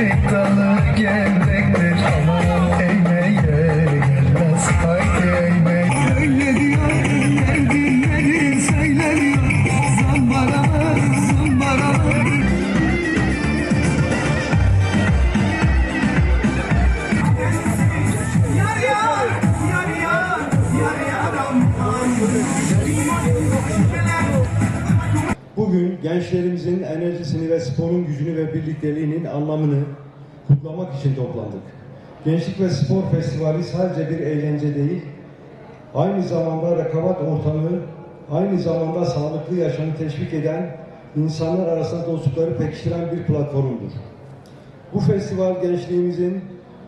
Kemik dalı gevrektir Aman eğmeye gelmez. Haydi eğmeye. Öyle diyor, eller dinleri söyleniyor Zambaralar, zambaralar Yar yar, yar yar aman Yar yar bugün gençlerimizin enerjisini ve sporun gücünü ve birlikteliğinin anlamını kutlamak için toplandık. Gençlik ve Spor Festivali sadece bir eğlence değil, aynı zamanda rekabat ortamı, aynı zamanda sağlıklı yaşamı teşvik eden, insanlar arasında dostlukları pekiştiren bir platformdur. Bu festival gençliğimizin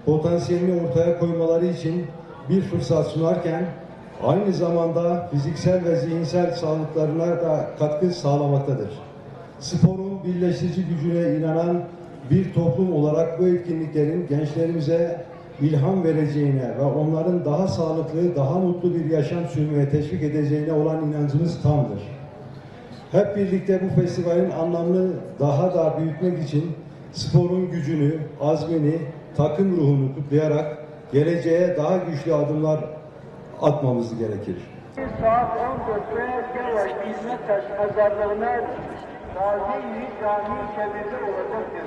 potansiyelini ortaya koymaları için bir fırsat sunarken aynı zamanda fiziksel ve zihinsel sağlıklarına da katkı sağlamaktadır. Sporun birleştirici gücüne inanan bir toplum olarak bu etkinliklerin gençlerimize ilham vereceğine ve onların daha sağlıklı, daha mutlu bir yaşam sürmeye teşvik edeceğine olan inancımız tamdır. Hep birlikte bu festivalin anlamını daha da büyütmek için sporun gücünü, azmini, takım ruhunu kutlayarak geleceğe daha güçlü adımlar atmamız gerekir. Saat 14'te Gevek Hizmet Taş mezarlığına Gazi Camii çevresi olacaktır.